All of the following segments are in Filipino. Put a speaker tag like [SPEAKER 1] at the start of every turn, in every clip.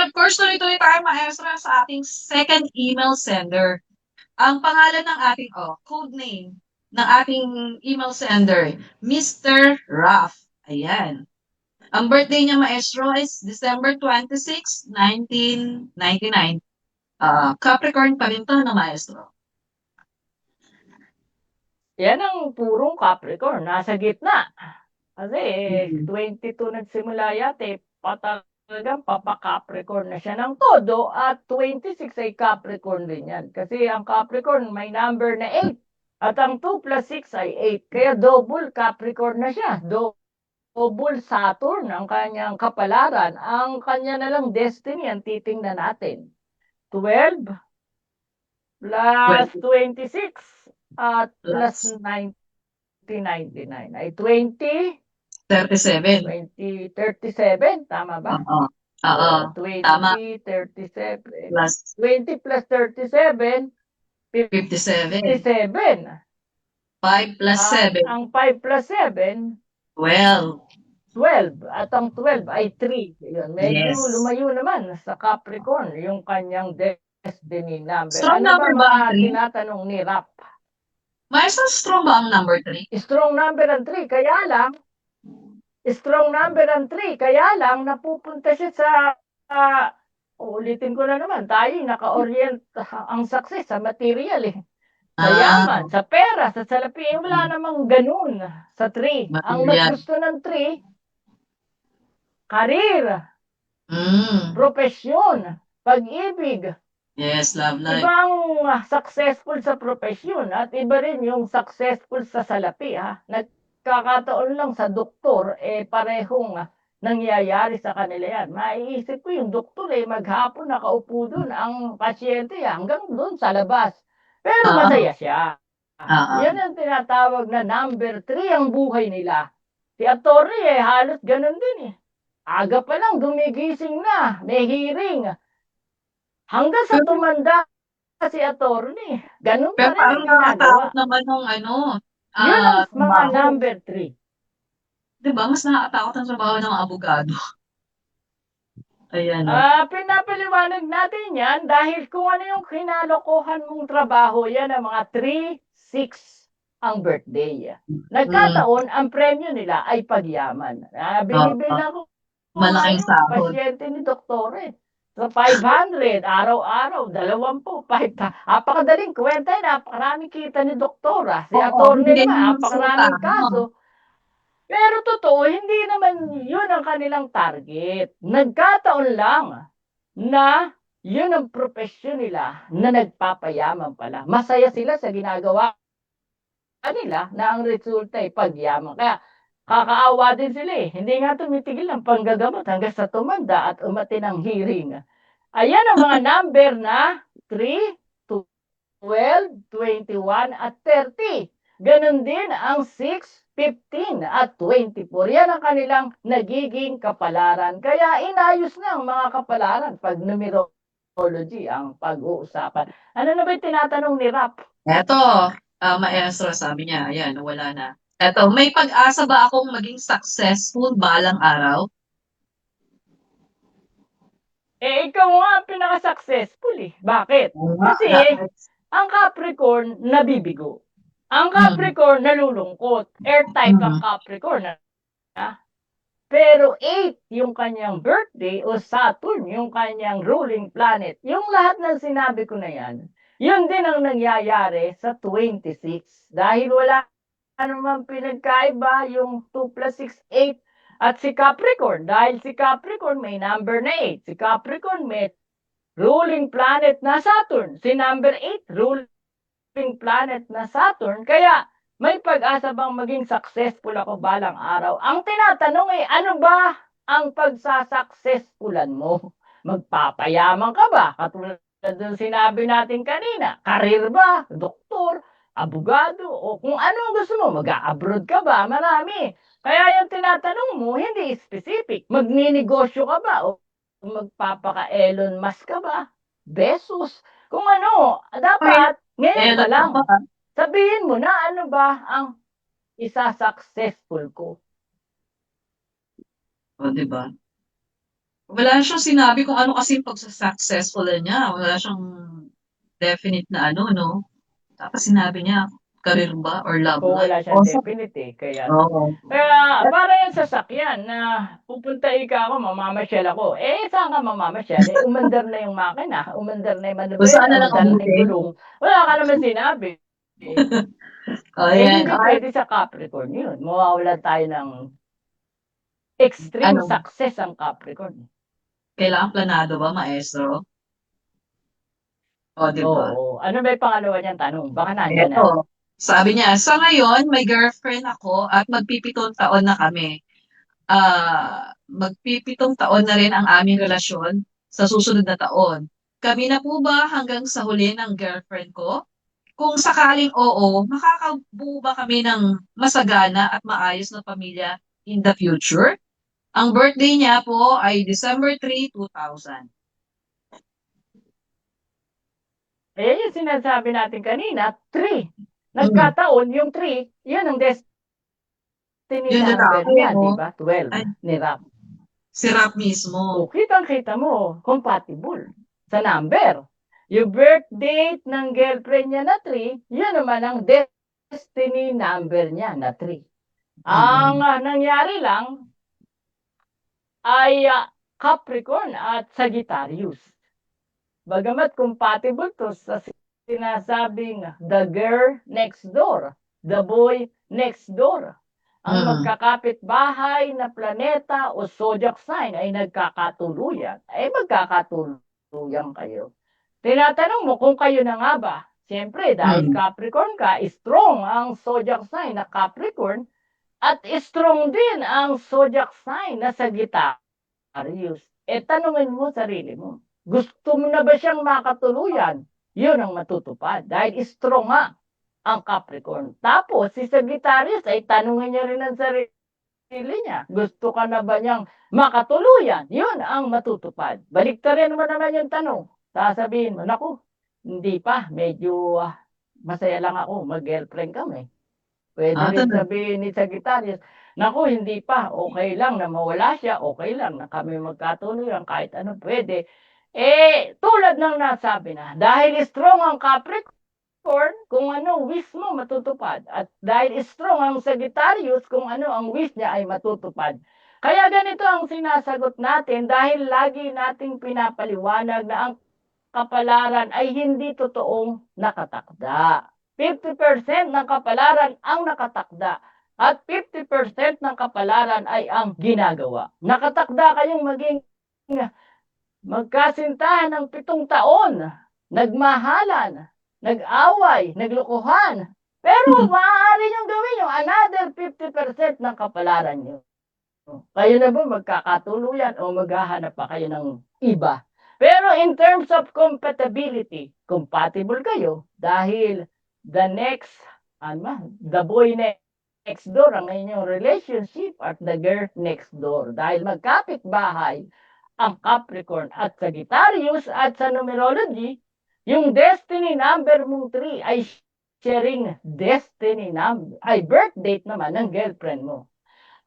[SPEAKER 1] And of course, tuloy-tuloy tayo maestra sa ating second email sender. Ang pangalan ng ating, oh, code name ng ating email sender, Mr. Ruff. Ayan. Ang birthday niya, maestro, is December 26, 1999. Ah, Capricorn pa rin to na maestro.
[SPEAKER 2] Yan ang purong Capricorn, nasa gitna. Kasi
[SPEAKER 1] Mhm.
[SPEAKER 2] 22 nagsimula yate, patalagang papa-Capricorn na siya ng todo at 26 ay Capricorn din yan. Kasi ang Capricorn may number na 8 at ang 2 plus 6 ay 8. Kaya double Capricorn na siya. Double Saturn ang kanyang kapalaran. Ang kanya na lang destiny ang titingnan natin. 12 plus 26 at plus 1999 ay 20
[SPEAKER 1] 37.
[SPEAKER 2] 20, 37, tama ba?
[SPEAKER 1] Oo. Oo.
[SPEAKER 2] Oh, 20,
[SPEAKER 1] tama.
[SPEAKER 2] 37.
[SPEAKER 1] Plus
[SPEAKER 2] 20 plus 37,
[SPEAKER 1] 57.
[SPEAKER 2] 57.
[SPEAKER 1] 5 plus
[SPEAKER 2] At
[SPEAKER 1] 7,
[SPEAKER 2] ang 5 plus 7,
[SPEAKER 1] 12.
[SPEAKER 2] 12. At ang 12 ay 3. Yun, medyo
[SPEAKER 1] Yes.
[SPEAKER 2] lumayo naman sa Capricorn, yung kanyang destiny number.
[SPEAKER 1] Strong
[SPEAKER 2] ano
[SPEAKER 1] number
[SPEAKER 2] ba
[SPEAKER 1] ba ang
[SPEAKER 2] tinatanong ni Rap?
[SPEAKER 1] Maestro, strong ba ang number 3?
[SPEAKER 2] Strong number ang 3, kaya lang, strong number ang 3, kaya lang napupunta siya sa, ah, ulitin ko na naman, tayo naka-orient ang success sa material eh. Sa
[SPEAKER 1] Ah.
[SPEAKER 2] yaman, sa pera, sa salapi, wala namang ganun sa 3. Ang mas gusto ng 3, karir,
[SPEAKER 1] Mm.
[SPEAKER 2] profesyon, pag-ibig,
[SPEAKER 1] Yes, love life.
[SPEAKER 2] Ibang ah, successful sa profesyon at iba rin yung successful sa salapi ha. Nagkakataon lang sa doktor eh parehong nangyayari sa kanila yan. Maiisip ko yung doktor eh maghapon nakaupo doon ang pasyente eh, hanggang doon sa labas. Pero
[SPEAKER 1] Ah.
[SPEAKER 2] masaya siya.
[SPEAKER 1] Ah.
[SPEAKER 2] Yan ang tinatawag na number three ang buhay nila. Si Atty. eh halos ganun din eh. Aga pa lang gumigising na, may hearing. Hanggang sa
[SPEAKER 1] Pero-
[SPEAKER 2] tumanda si attorney. Ganun pa
[SPEAKER 1] Pero
[SPEAKER 2] rin ang
[SPEAKER 1] parang nakakatakot naman nung ano,
[SPEAKER 2] Yun ang
[SPEAKER 1] ah,
[SPEAKER 2] mga
[SPEAKER 1] trabaho.
[SPEAKER 2] number three.
[SPEAKER 1] Diba? Mas nakakatakot ang trabaho ng mga abogado. Ayan. oh.
[SPEAKER 2] Ah, pinapaliwanag natin yan dahil kung ano yung kinalokohan mong trabaho, yan ang mga 3, 6 ang birthday. Nagkataon, ang premyo nila ay pagyaman. Ah, binibilang ko
[SPEAKER 1] Malaking
[SPEAKER 2] ano,
[SPEAKER 1] sahod.
[SPEAKER 2] pasyente ni doktor eh. So 500, araw-araw, 20, 5. Napakadaling kwenta, eh, napakaraming kita ni doktora. Si
[SPEAKER 1] Oo,
[SPEAKER 2] attorney naman,
[SPEAKER 1] suta,
[SPEAKER 2] kaso. Pero totoo, hindi naman yun ang kanilang target. Nagkataon lang na yun ang profesyon nila na nagpapayaman pala. Masaya sila sa ginagawa nila na ang resulta ay pagyaman. Kaya kakaawa din sila eh. Hindi nga tumitigil ang panggagamot hanggang sa tumanda at umati ng hearing. Ayan ang mga number na 3, 12, 21 at 30. Ganon din ang 6, 15 at 24. Yan ang kanilang nagiging kapalaran. Kaya inayos na ang mga kapalaran pag numerology ang pag-uusapan. Ano na ba yung tinatanong ni Rap?
[SPEAKER 1] Eto, ah, maestro, sabi niya, ayan, wala na. Eto, may pag-asa ba akong maging successful balang araw?
[SPEAKER 2] Eh, ikaw nga ang pinaka-successful eh. Bakit? Kasi, ang Capricorn nabibigo. Ang Capricorn nalulungkot. Air-type ang
[SPEAKER 1] Mhm.
[SPEAKER 2] Capricorn. ah. Pero 8 yung kanyang birthday o Saturn yung kanyang ruling planet. Yung lahat ng sinabi ko na yan, yun din ang nangyayari sa 26. Dahil wala naman pinagkaiba yung 2 plus 6, 8 at si Capricorn. Dahil si Capricorn may number na 8. Si Capricorn may ruling planet na Saturn. Si number 8, ruling planet na Saturn. Kaya, may pag-asa bang maging successful ako balang araw? Ang tinatanong ay, ano ba ang pagsasuccessfulan mo? Magpapayaman ka ba? Katulad ng sinabi natin kanina, karir ba? Doktor? Abogado? O kung anong gusto mo, mag-abroad ka ba? Marami. Kaya yung tinatanong mo, hindi specific. Magninegosyo ka ba? O magpapaka-Elon Musk ka ba? Besos? Kung ano, dapat, ngayon pa lang,
[SPEAKER 1] ba?
[SPEAKER 2] sabihin mo na ano ba ang isa-successful ko.
[SPEAKER 1] O, diba? wala siyang sinabi kung ano kasi yung pagsa-successful niya. Wala siyang definite na ano, no? Tapos sinabi niya, career ba or love
[SPEAKER 2] Kung wala
[SPEAKER 1] life?
[SPEAKER 2] siyang
[SPEAKER 1] Also,
[SPEAKER 2] definite eh. Kaya,
[SPEAKER 1] Oo.
[SPEAKER 2] kaya para yan sa sakyan na pupunta ika ako, mamamasyal ako. Eh, saan ka mamamasyal? Eh, umandar na yung makina, umandar na yung
[SPEAKER 1] Kung saan na lang
[SPEAKER 2] umandar na yung gulong. Wala ka naman sinabi. Eh,
[SPEAKER 1] Oh,
[SPEAKER 2] eh,
[SPEAKER 1] yan.
[SPEAKER 2] hindi
[SPEAKER 1] Ay,
[SPEAKER 2] pwede sa Capricorn yun. Mawawalan tayo ng extreme
[SPEAKER 1] Ano?
[SPEAKER 2] success ang Capricorn.
[SPEAKER 1] kailangan planado ba, maestro? O, di ba?
[SPEAKER 2] Oo. Ano ba yung pangalawa niyang tanong? Baka nandiyan na.
[SPEAKER 1] Eto, sabi niya, sa ngayon, may girlfriend ako at magpipitong taon na kami. Ah, magpipitong taon na rin ang aming relasyon sa susunod na taon. Kami na po ba hanggang sa huli ng girlfriend ko? Kung sakaling oo, makakabuo ba kami ng masagana at maayos na pamilya in the future? Ang birthday niya po ay December 3, 2000.
[SPEAKER 2] Eh, yung sinasabi natin kanina, 3. Nagkataon, yung 3, yan ang destiny
[SPEAKER 1] Yun
[SPEAKER 2] number niya, di ba? 12
[SPEAKER 1] Ay.
[SPEAKER 2] ni Rap.
[SPEAKER 1] Si Rap mismo.
[SPEAKER 2] O, kitang-kita mo, compatible sa number. Yung birth date ng girlfriend niya na 3, yun naman ang destiny number niya na 3. Ang ah, nangyari lang ay ah, Capricorn at Sagittarius. Bagamat compatible to sa sinasabing the girl next door, the boy next door. Ang
[SPEAKER 1] Mm.
[SPEAKER 2] magkakapit bahay na planeta o zodiac sign ay nagkakatuluyan. Ay magkakatuluyan kayo. Tinatanong mo kung kayo na nga ba? Siyempre, dahil
[SPEAKER 1] Mm.
[SPEAKER 2] Capricorn ka, strong ang zodiac sign na Capricorn at strong din ang zodiac sign na Sagittarius. E tanungin mo sarili mo, gusto mo na ba siyang makatuluyan? Yun ang matutupad dahil strong nga ang Capricorn. Tapos si Sagittarius ay tanungin niya rin ang sarili niya. Gusto ka na ba niyang makatuluyan? Yun ang matutupad. Baliktarin mo naman yung tanong. Sasabihin mo, naku, hindi pa, medyo ah, masaya lang ako, mag-girlfriend kami. Pwede
[SPEAKER 1] Ah,
[SPEAKER 2] rin sabihin ni Sagittarius, naku, hindi pa, okay lang na mawala siya, okay lang na kami magkatuluyan, kahit ano pwede. Eh, tulad ng nasabi na, dahil strong ang Capricorn, kung ano wish mo matutupad. At dahil strong ang Sagittarius, kung ano ang wish niya ay matutupad. Kaya ganito ang sinasagot natin dahil lagi nating pinapaliwanag na ang kapalaran ay hindi totoong nakatakda. 50% ng kapalaran ang nakatakda at 50% ng kapalaran ay ang ginagawa. Nakatakda kayong maging magkasintahan ng pitong taon, nagmahalan, nag-away, naglukuhan. Pero maaari niyong gawin yung another 50% ng kapalaran niyo. Kayo na ba magkakatuluyan o maghahanap pa kayo ng iba? Pero in terms of compatibility, compatible kayo dahil the next, ano, the boy next door ang inyong relationship at the girl next door. Dahil magkapit bahay ang Capricorn at Sagittarius at sa numerology, yung destiny number mong 3 ay sharing destiny number, ay birth date naman ng girlfriend mo.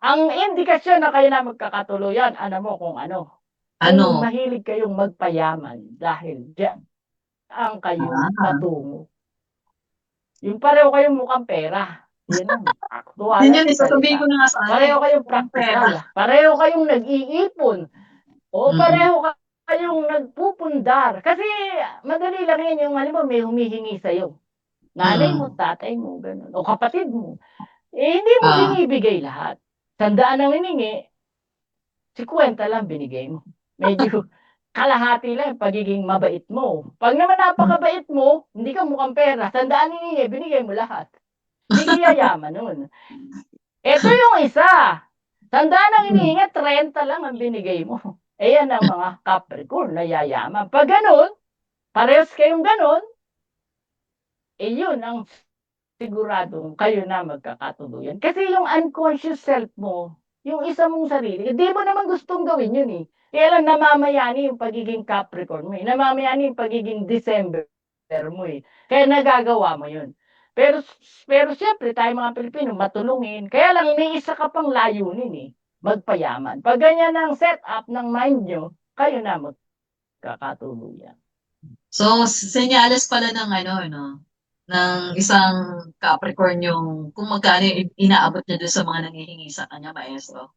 [SPEAKER 2] Ang indikasyon na kayo na magkakatuluyan, ano mo kung ano,
[SPEAKER 1] Ano?
[SPEAKER 2] kung mahilig kayong magpayaman dahil dyan ang kayong
[SPEAKER 1] Ah.
[SPEAKER 2] patungo. Yung pareho kayong mukhang pera. Yan ang aktual.
[SPEAKER 1] Yun yun, isasabihin ko na nga sa
[SPEAKER 2] Pareho kayong practical. Pareho kayong nag-iipon. O
[SPEAKER 1] Mm.
[SPEAKER 2] pareho kayong nagpupundar. Kasi madali lang yan yung halimbawa may humihingi sa'yo. Nanay
[SPEAKER 1] Mm.
[SPEAKER 2] mo, tatay mo, ganun. O kapatid mo. Eh, hindi mo
[SPEAKER 1] Ah.
[SPEAKER 2] binibigay lahat. Tandaan ang hiningi, si kwenta lang binigay mo. Medyo kalahati lang yung pagiging mabait mo. Pag naman napakabait mo, hindi ka mukhang pera. Tandaan hiningi, binigay mo lahat. Hindi yayaman nun. Ito yung isa. Tandaan ang hinihingi, 30 lang ang binigay mo. Ayan ang mga Capricorn na yayaman. Pag ganun, parehas kayong ganun, eh yun ang siguradong kayo na magkakatuluyan. Kasi yung unconscious self mo, yung isa mong sarili, hindi mo naman gustong gawin yun eh. Kaya lang namamayani yung pagiging Capricorn mo eh. Namamayani yung pagiging December mo eh. Kaya nagagawa mo yun. Pero pero siyempre tayo mga Pilipino matulungin. Kaya lang may isa ka pang layunin eh. Magpayaman. Pag ganyan ang setup ng mind nyo, kayo na magkakatuluyan.
[SPEAKER 1] So, senyales pala ng ano, no? ng isang Capricorn yung kung magkano yung inaabot niya doon sa mga nangihingi sa kanya, maestro.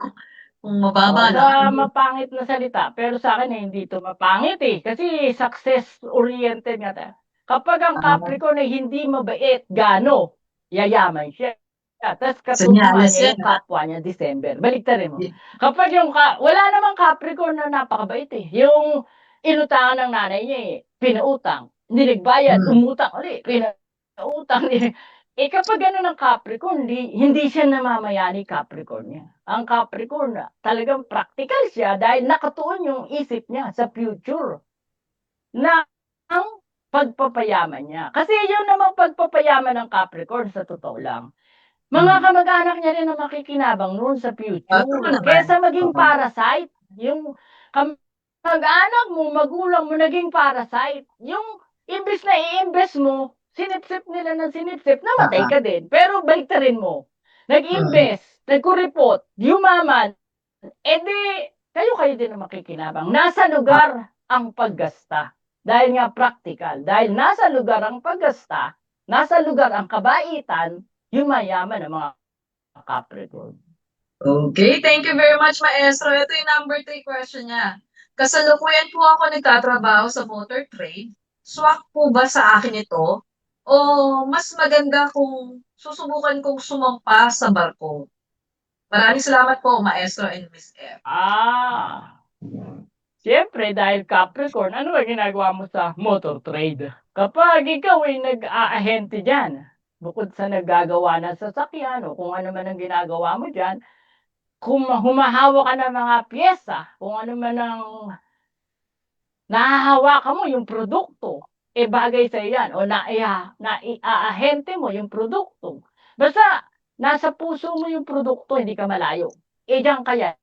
[SPEAKER 1] Kung, kung mababa
[SPEAKER 2] Oh,
[SPEAKER 1] lang.
[SPEAKER 2] sa mapangit na salita, pero sa akin eh, hindi ito mapangit eh. Kasi success-oriented nga tayo. Kapag ang
[SPEAKER 1] Ah.
[SPEAKER 2] Capricorn ay hindi mabait, gano, yayaman siya. Tapos katutuwa
[SPEAKER 1] Senyales
[SPEAKER 2] niya
[SPEAKER 1] yan,
[SPEAKER 2] yung kapwa niya December. Baliktarin mo.
[SPEAKER 1] Yeah.
[SPEAKER 2] Kapag yung, ka, wala namang Capricorn na napakabait eh. Yung inutangan ng nanay niya eh, pinautang, niligbayad,
[SPEAKER 1] Hmm.
[SPEAKER 2] umutang ulit, pinautang. Eh kapag gano'n ang Capricorn, hindi, hindi siya namamayani Capricorn niya. Ang Capricorn, talagang practical siya dahil nakatuon yung isip niya sa future na ang pagpapayaman niya. Kasi yun namang pagpapayaman ng Capricorn sa totoo lang. Mga
[SPEAKER 1] Hmm.
[SPEAKER 2] kamag-anak niya rin ang makikinabang noon sa future.
[SPEAKER 1] Naman.
[SPEAKER 2] Kesa maging parasite, yung kamag-anak mo, magulang mo, naging parasite. Yung imbes na i-invest mo, sinipsip nila ng sinipsip, namatay
[SPEAKER 1] Ah.
[SPEAKER 2] ka din. Pero baliktarin mo. Nag-invest, nagkuripot, yumaman, edi kayo-kayo din ang makikinabang. Nasa lugar ang paggasta. Dahil nga practical. Dahil nasa lugar ang paggasta, nasa lugar ang kabaitan, yung mayaman ng mga Capricorn.
[SPEAKER 1] Okay, thank you very much, maestro. Ito yung number three question niya. Kasalukuyan po ako nagtatrabaho sa motor trade. Swak po ba sa akin ito? O mas maganda kung susubukan kong sumampa sa barko? Maraming salamat po, maestro and Miss F.
[SPEAKER 2] Ah, Siyempre, dahil Capricorn, ano ba ginagawa mo sa motor trade? Kapag ikaw ay nag-aahente dyan, bukod sa naggagawa ng sasakyan o kung ano man ang ginagawa mo dyan, kung humahawa ka ng mga pyesa, kung ano man ang nahahawakan mo yung produkto, eh bagay sa yan o na, na iaahente mo yung produkto. Basta nasa puso mo yung produkto, hindi ka malayo. Eh diyan kaya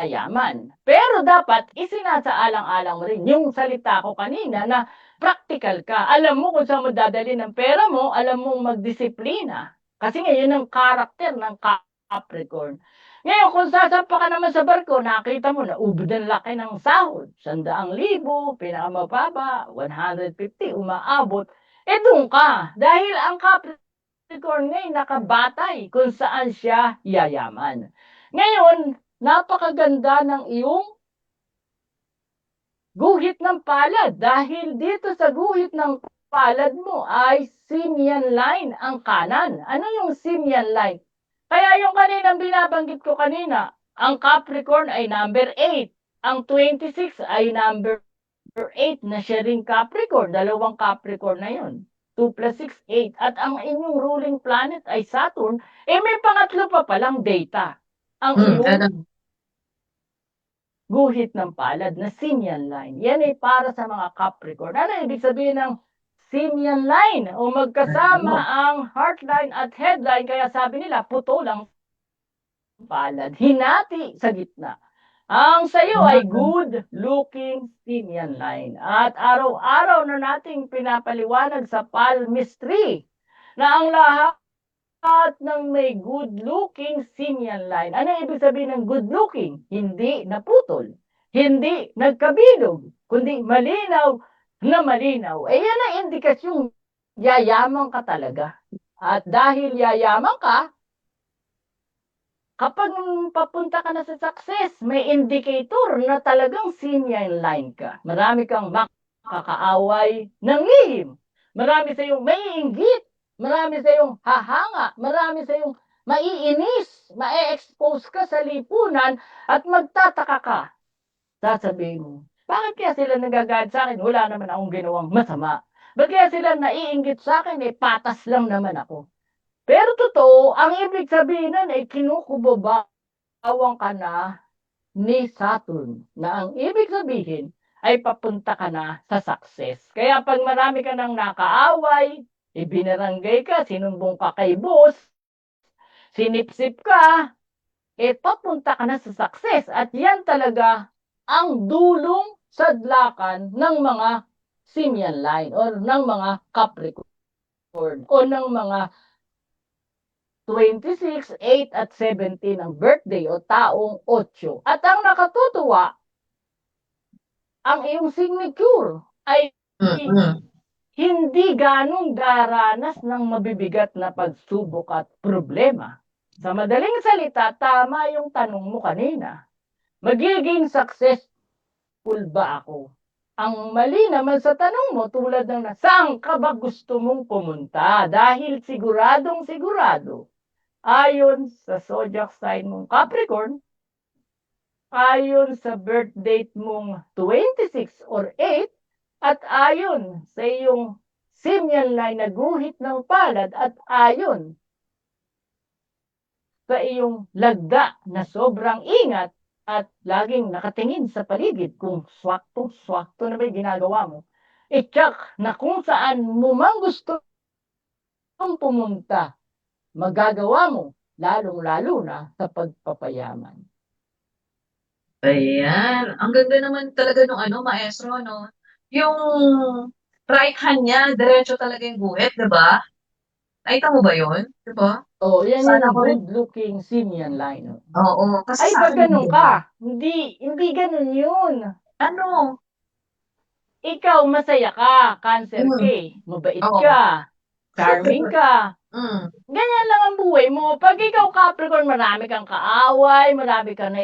[SPEAKER 2] yaman. Pero dapat isinasaalang-alang mo rin yung salita ko kanina na practical ka. Alam mo kung saan mo dadali ng pera mo, alam mo magdisiplina. Kasi ngayon ang karakter ng Capricorn. Ngayon, kung sasampa ka naman sa barko, nakita mo na ubod ang laki ng sahod. Sandaang libo, pinakamababa, 150, umaabot. Eh doon ka. Dahil ang Capricorn ngayon nakabatay kung saan siya yayaman. Ngayon, napakaganda ng iyong guhit ng palad dahil dito sa guhit ng palad mo ay simian line ang kanan. Ano yung simian line? Kaya yung kaninang binabanggit ko kanina, ang Capricorn ay number 8. Ang 26 ay number 8 na siya rin Capricorn. Dalawang Capricorn na yun. 2 plus 6, 8. At ang inyong ruling planet ay Saturn. Eh may pangatlo pa palang data. Ang
[SPEAKER 1] Hmm,
[SPEAKER 2] iyong
[SPEAKER 1] ano?
[SPEAKER 2] Guhit ng palad na Simian line. Yan ay para sa mga Capricorn. Ano ibig sabihin ng Simian line? O magkasama ang heartline at headline. Kaya sabi nila, puto lang palad. Hinati sa gitna. Ang sayo ay good looking Simian line. At araw-araw na nating pinapaliwanag sa palmistry na ang lahat lahat ng may good-looking simian line. Ano ibig sabihin ng good-looking? Hindi naputol. Hindi nagkabilog. Kundi malinaw na malinaw. Eh yan ang indikasyong yayaman ka talaga. At dahil yayaman ka, kapag papunta ka na sa success, may indicator na talagang simian line ka. Marami kang makakaaway ng lihim. Marami sa iyong may inggit Marami sa iyong hahanga, marami sa iyong maiinis, ma-expose ka sa lipunan at magtataka ka. Sasabihin mo, bakit kaya sila nagagalit sa akin? Wala naman akong ginawang masama. Bakit kaya sila naiinggit sa akin? Eh, patas lang naman ako. Pero totoo, ang ibig sabihin nun ay kinukubabawang ka na ni Saturn. Na ang ibig sabihin ay papunta ka na sa success. Kaya pag marami ka nang nakaaway, ibinaranggay ka, sinumbong ka kay boss, sinipsip ka, eh papunta ka na sa success. At yan talaga ang dulong sadlakan ng mga simian line or ng mga Capricorn o ng mga 26, 8 at 17 ang birthday o taong 8. At ang nakatutuwa, ang iyong signature ay
[SPEAKER 1] Mm-mm.
[SPEAKER 2] Hindi ganong daranas ng mabibigat na pagsubok at problema. Sa madaling salita, tama yung tanong mo kanina. Magiging successful ba ako? Ang mali naman sa tanong mo tulad ng na, saan ka ba gusto mong pumunta? Dahil siguradong sigurado, ayon sa zodiac sign mong Capricorn, ayon sa birth date mong 26 or 8, at ayon sa iyong line na guhit ng palad at ayon sa iyong lagda na sobrang ingat at laging nakatingin sa paligid kung swakto-swakto na yung ginagawa mo. Itsak na kung saan mo man gusto pumunta, magagawa mo, lalong-lalo na sa pagpapayaman.
[SPEAKER 1] Ayan. Ang ganda naman talaga nung ano, maestro, no? Yung right hand niya, diretso talaga yung guhit, di ba? Nakita mo ba yun? Di ba?
[SPEAKER 2] Oh, yan
[SPEAKER 1] Sana
[SPEAKER 2] yung
[SPEAKER 1] ko rin.
[SPEAKER 2] good-looking simyan line. oh.
[SPEAKER 1] Oo. Kasi
[SPEAKER 2] Ay,
[SPEAKER 1] sa
[SPEAKER 2] ba't
[SPEAKER 1] akin,
[SPEAKER 2] ganun ka? Hindi, hindi ganun yun.
[SPEAKER 1] Ano?
[SPEAKER 2] Ikaw, masaya ka, cancer
[SPEAKER 1] Mm.
[SPEAKER 2] ka, eh. mabait
[SPEAKER 1] Oo.
[SPEAKER 2] ka, charming ka.
[SPEAKER 1] Mm.
[SPEAKER 2] Ganyan lang ang buhay mo. Pag ikaw Capricorn, marami kang kaaway, marami kang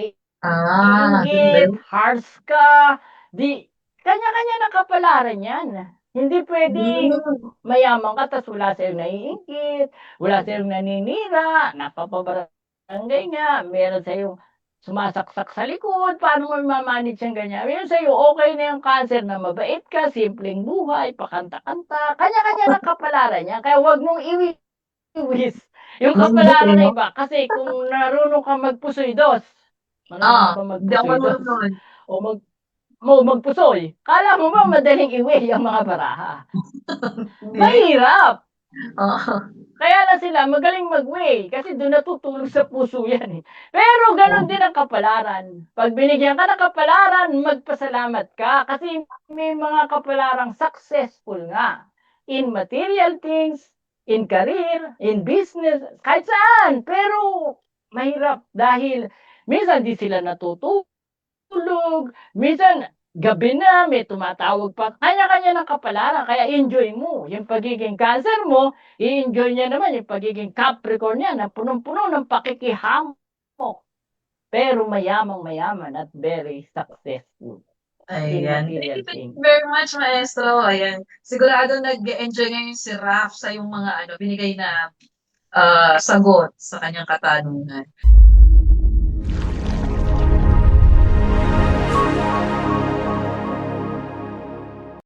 [SPEAKER 1] Ah,
[SPEAKER 2] naiingit, harsh ka. Di, kanya-kanya ng kapalaran yan. Hindi pwedeng
[SPEAKER 1] Mm.
[SPEAKER 2] mayaman ka, tapos wala sa'yo naiingit, wala sa'yo naninira, napapabarangay nga, meron sa'yo sumasaksak sa likod, paano mo mamanage yung ganyan? Meron sa'yo, okay na yung cancer na mabait ka, simpleng buhay, pakanta-kanta, kanya-kanya ng kapalaran niya. Kaya huwag mong iwi-iwis yung kapalaran ng iba. Kasi kung narunong ka magpusoy dos, marunong
[SPEAKER 1] Ah,
[SPEAKER 2] ka magpusoy dos, o mag mo magpusoy, kala mo ba madaling iwi ang mga baraha? Mahirap!
[SPEAKER 1] Oo.
[SPEAKER 2] Kaya na sila magaling mag-weigh kasi doon natutulog sa puso yan eh. Pero ganun din ang kapalaran. Pag binigyan ka ng kapalaran, magpasalamat ka kasi may mga kapalarang successful nga in material things, in career, in business, kahit saan. Pero mahirap dahil minsan di sila natutulog, minsan gabi na, may tumatawag pa. Kanya-kanya ng kapalaran, kaya enjoy mo. Yung pagiging cancer mo, i-enjoy niya naman yung pagiging Capricorn niya na punong-puno ng pakikihamok. Pero mayamang mayaman at very successful.
[SPEAKER 1] Ayan. Thank you very much, maestro. Ayan. Sigurado nag-enjoy ngayon si Raf sa yung mga ano, binigay na ah, sagot sa kanyang katanungan.